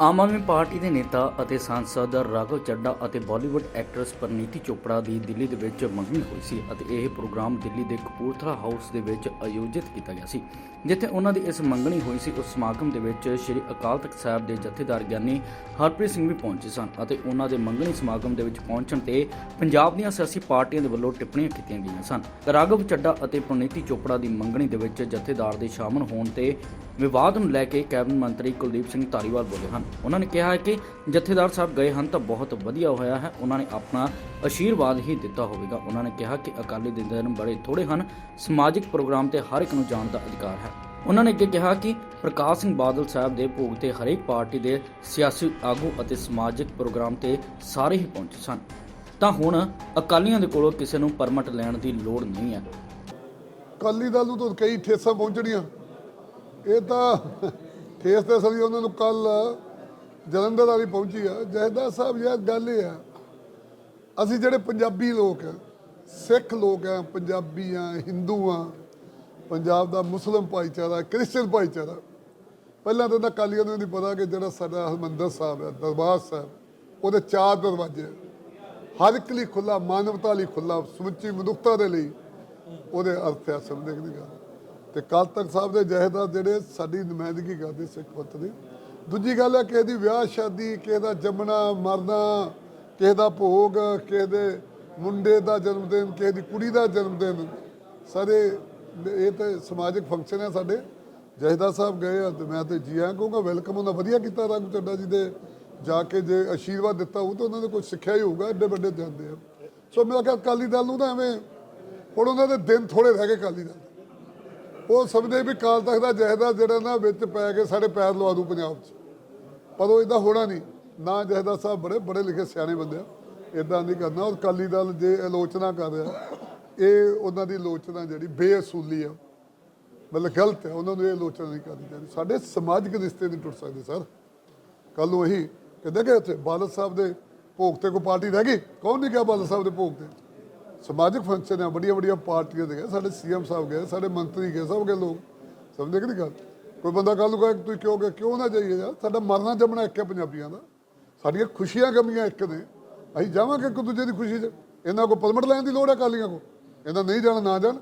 Aam Aadmi party ਦੇ ਨੇਤਾ ਅਤੇ ਸਾਂਸਦ ਰਾਘਵ ਚੱਡਾ ਅਤੇ ਬਾਲੀਵੁੱਡ ਐਕਟਰੈਸ ਪਰਨੀਤੀ ਚੋਪੜਾ ਦੀ ਦਿੱਲੀ ਦੇ ਵਿੱਚ ਮੰਗਣੀ ਹੋਈ ਸੀ ਅਤੇ ਇਹ ਪ੍ਰੋਗਰਾਮ ਦਿੱਲੀ ਦੇ ਕਪੂਰਥਲਾ ਹਾਊਸ ਦੇ ਵਿੱਚ ਆਯੋਜਿਤ ਕੀਤਾ ਗਿਆ ਸੀ, ਜਿੱਥੇ ਉਹਨਾਂ ਦੀ ਇਸ ਮੰਗਣੀ ਹੋਈ ਸੀ। ਉਸ ਸਮਾਗਮ ਦੇ ਵਿੱਚ ਸ੍ਰੀ ਅਕਾਲ ਤਖਤ ਸਾਹਿਬ ਦੇ ਜਥੇਦਾਰ ਗਿਆਨੀ ਹਰਪ੍ਰੀਤ ਸਿੰਘ ਵੀ ਪਹੁੰਚੇ ਸਨ ਅਤੇ ਉਹਨਾਂ ਦੇ ਮੰਗਣੀ ਸਮਾਗਮ ਦੇ ਵਿੱਚ ਪਹੁੰਚਣ ਤੇ ਪੰਜਾਬ ਦੀਆਂ ਸਿਆਸੀ ਪਾਰਟੀਆਂ ਦੇ ਵੱਲੋਂ ਟਿੱਪਣੀਆਂ ਕੀਤੀਆਂ ਗਈਆਂ ਸਨ। ਰਾਘਵ ਚੱਡਾ ਅਤੇ ਪਰਨੀਤੀ ਚੋਪੜਾ ਦੀ ਮੰਗਣੀ ਦੇ ਵਿੱਚ ਜਥੇਦਾਰ ਦੇ ਸ਼ਾਮਲ ਹੋਣ ਤੇ ਵਿਵਾਦ ਨੂੰ ਲੈ ਕੇ ਕੈਬਨਿਟ ਮੰਤਰੀ ਕੁਲਦੀਪ ਸਿੰਘ ਧਾਰੀਵਾਲ ਬੋਲੇ ਹਨ। ਉਹਨਾਂ ਨੇ ਕਿਹਾ ਹੈ ਕਿ ਜਥੇਦਾਰ ਸਾਹਿਬ ਗਏ ਹਨ ਤਾਂ ਬਹੁਤ ਵਧੀਆ ਹੋਇਆ ਹੈ। ਉਹਨਾਂ ਨੇ ਆਪਣਾ ਅਸ਼ੀਰਵਾਦ ਹੀ ਦਿੱਤਾ ਹੋਵੇਗਾ। ਉਹਨਾਂ ਨੇ ਕਿਹਾ ਕਿ ਅਕਾਲੀ ਦੇ ਬੜੇ ਥੋੜੇ ਹਨ। ਸਮਾਜਿਕ ਪ੍ਰੋਗਰਾਮ ਤੇ ਹਰ ਇੱਕ ਨੂੰ ਜਾਣ ਦਾ ਅਧਿਕਾਰ ਹੈ। ਉਹਨਾਂ ਨੇ ਅੱਗੇ ਕਿਹਾ ਕਿ ਪ੍ਰਕਾਸ਼ ਸਿੰਘ ਬਾਦਲ ਸਾਹਿਬ ਦੇ ਭੋਗ ਤੇ ਹਰੇਕ ਪਾਰਟੀ ਦੇ ਸਿਆਸੀ ਆਗੂ ਅਤੇ ਸਮਾਜਿਕ ਪ੍ਰੋਗਰਾਮ ਤੇ ਸਾਰੇ ਹੀ ਪਹੁੰਚੇ ਸਨ। ਤਾਂ ਹੁਣ ਅਕਾਲੀਆਂ ਦੇ ਕੋਲੋਂ ਕਿਸੇ ਨੂੰ ਪਰਮਿਟ ਲੈਣ ਦੀ ਲੋੜ ਨਹੀਂ ਹੈ। ਅਕਾਲੀ ਦਲ ਨੂੰ ਤਾਂ ਕਈ ਠੇਸਾਂ ਪਹੁੰਚਣੀਆਂ। ਇਹ ਤਾਂ ਠੇਸ ਤੇ ਸਲੀ ਉਹਨਾਂ ਨੂੰ ਕੱਲ ਜਲੰਧਰ ਵਾਲੀ ਪਹੁੰਚੀ ਆ। ਜਹਦਾ ਸਾਹਿਬ, ਯਾਰ ਗੱਲ ਇਹ ਆ, ਅਸੀਂ ਜਿਹੜੇ ਪੰਜਾਬੀ ਲੋਕ ਆ, ਸਿੱਖ ਲੋਕ ਆ, ਪੰਜਾਬੀ ਆ, ਹਿੰਦੂ ਆ, ਪੰਜਾਬ ਦਾ ਮੁਸਲਮ ਭਾਈਚਾਰਾ, ਕ੍ਰਿਸਚਨ ਭਾਈਚਾਰਾ, ਪਹਿਲਾਂ ਤਾਂ ਇਹਨਾਂ ਅਕਾਲੀਆਂ ਨੂੰ ਨਹੀਂ ਪਤਾ ਕਿ ਜਿਹੜਾ ਸਾਡਾ ਹਰਮੰਦਰ ਸਾਹਿਬ ਹੈ ਦਰਬਾਰ ਸਾਹਿਬ, ਉਹਦੇ ਚਾਰ ਦਰਵਾਜ਼ੇ ਹਰ ਇੱਕ ਲਈ ਖੁੱਲਾ ਮਾਨਵਤਾ ਲਈ ਖੁੱਲਾ ਸਮੁੱਚੀ ਮਨੁੱਖਤਾ ਦੇ ਲਈ ਉਹਦੇ ਅਰਥ ਆ ਸਮਝਦੇ ਦੀ ਗੱਲ। ਤੇ ਕੱਲ ਤੱਕ ਸਾਹਿਬ ਦੇ ਜਹੇਦਾਰ ਜਿਹੜੇ ਸਾਡੀ ਨੁਮਾਇੰਦਗੀ ਕਰਦੇ ਸਿੱਖ ਪੰਥ ਦੀ। ਦੂਜੀ ਗੱਲ ਹੈ ਕਿਸੇ ਦੀ ਵਿਆਹ ਸ਼ਾਦੀ, ਕਿਸੇ ਦਾ ਜੰਮਣਾ, ਮਰਨਾ, ਕਿਸੇ ਦਾ ਭੋਗ, ਕਿਸੇ ਦੇ ਮੁੰਡੇ ਦਾ ਜਨਮ ਦਿਨ, ਕਿਸੇ ਦੀ ਕੁੜੀ ਦਾ ਜਨਮ ਦਿਨ। ਸਾਰੇ ਇਹ ਤਾਂ ਸਮਾਜਿਕ ਫੰਕਸ਼ਨ ਹੈ ਸਾਡੇ। ਜਹੇਦਾਰ ਸਾਹਿਬ ਗਏ ਆ ਤੇ ਮੈਂ ਤੇ ਜੀ ਆਇਆਂ ਕਹੂੰਗਾ ਵੈਲਕਮ ਉਹਨਾਂ, ਵਧੀਆ ਕੀਤਾ ਰੰਗ ਚੱਡਾ ਜੀ ਦੇ। ਜਾ ਕੇ ਜੇ ਅਸ਼ੀਰਵਾਦ ਦਿੱਤਾ ਉਹ ਤਾਂ ਉਹਨਾਂ ਨੇ ਕੁਝ ਸਿੱਖਿਆ ਹੀ ਹੋਊਗਾ, ਐਡੇ ਵੱਡੇ ਜਾਂਦੇ ਆ। ਸੋ ਮੇਰਾ ਕਿਹਾ, ਅਕਾਲੀ ਦਲ ਨੂੰ ਤਾਂ ਐਵੇਂ, ਹੁਣ ਉਹਨਾਂ ਦੇ ਦਿਨ ਥੋੜੇ ਰਹਿ ਗਏ ਅਕਾਲੀ ਦਲ ਉਹ ਸਮਝਦੇ ਵੀ ਕਾਲ ਤੱਕ ਦਾ ਜਹੇਦਾਰ ਜਿਹੜਾ ਨਾ ਵਿੱਚ ਪੈ ਕੇ ਸਾਡੇ ਪੈਰ ਲਵਾ ਦੂ ਪੰਜਾਬ 'ਚ। ਪਰ ਉਹ ਇਦਾਂ ਹੋਣਾ ਨਹੀਂ ਨਾ ਜਹੇਦਾਰ ਸਾਹਿਬ ਬੜੇ ਬੜੇ ਲਿਖੇ ਸਿਆਣੇ ਬੰਦੇ ਆ। ਇਦਾਂ ਨਹੀਂ ਕਰਨਾ। ਔਰ ਅਕਾਲੀ ਦਲ ਜੇ ਆਲੋਚਨਾ ਕਰ ਰਿਹਾ, ਇਹ ਉਹਨਾਂ ਦੀ ਆਲੋਚਨਾ ਜਿਹੜੀ ਬੇਅਸੂਲੀ ਆ। ਮਤਲਬ ਗਲਤ ਹੈ ਉਹਨਾਂ ਨੂੰ ਇਹ ਆਲੋਚਨਾ ਨਹੀਂ ਕਰਨੀ ਚਾਹੀਦੀ। ਸਾਡੇ ਸਮਾਜਿਕ ਰਿਸ਼ਤੇ ਨਹੀਂ ਟੁੱਟ ਸਕਦੇ, ਸਰ। ਕੱਲ ਨੂੰ ਇਹੀ ਕਹਿੰਦੇ ਕਿ ਉੱਥੇ? ਬਾਦਲ ਸਾਹਿਬ ਦੇ ਭੋਗ ਤੇ ਕੋਈ ਪਾਰਟੀ ਰਹਿ ਗਈ? ਕੌਣ ਨਹੀਂ ਗਿਆ ਬਾਦਲ ਸਾਹਿਬ ਦੇ ਭੋਗ ਤੇ? ਸਮਾਜਿਕ ਫੰਕਸ਼ਨ ਆ ਵੱਡੀਆਂ ਵੱਡੀਆਂ ਪਾਰਟੀਆਂ ਦੇ ਗਏ, ਸਾਡੇ ਸੀਐਮ ਸਾਹਿਬ ਗਏ, ਸਾਡੇ ਮੰਤਰੀ ਗਏ, ਸਭ ਗਏ ਲੋਕ। ਸਮਝਦੇ ਕਿ ਨਹੀਂ ਗੱਲ? ਕੋਈ ਬੰਦਾ ਕੱਲ ਨੂੰ ਕਹੇ ਤੁਸੀਂ ਕਿਉਂ ਗਏ, ਕਿਉਂ ਨਾ ਜਾਈਏ ਯਾਰ? ਸਾਡਾ ਮਰਨਾ ਜੰਮਣਾ ਇੱਕ ਹੈ ਪੰਜਾਬੀਆਂ ਦਾ। ਸਾਡੀਆਂ ਖੁਸ਼ੀਆਂ ਗਮੀਆਂ ਇੱਕ ਨੇ। ਅਸੀਂ ਜਾਵਾਂਗੇ ਇੱਕ ਦੂਜੇ ਦੀ ਖੁਸ਼ੀ 'ਚ। ਇਹਨਾਂ ਕੋ ਪਰਮਿਟ ਲੈਣ ਦੀ ਲੋੜ ਹੈ ਕਾਲੀਆਂ ਕੋ ਇਹਨਾਂ ਨਹੀਂ ਜਾਣਾ, ਨਾ ਜਾਣ।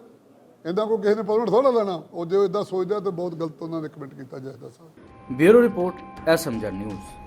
ਇਹਨਾਂ ਕੋ ਕਿਸੇ ਨੇ ਪਰਮਿਟ ਥੋੜਾ ਲੈਣਾ। ਉਹ ਜੇ ਇਦਾਂ ਸੋਚਦਾ ਤਾਂ ਬਹੁਤ ਗਲਤ ਉਹਨਾਂ ਨੇ ਕਮੈਂਟ ਕੀਤਾ ਜਾਇਦਾ ਸਾਹਿਬ। Bureau report SMG news.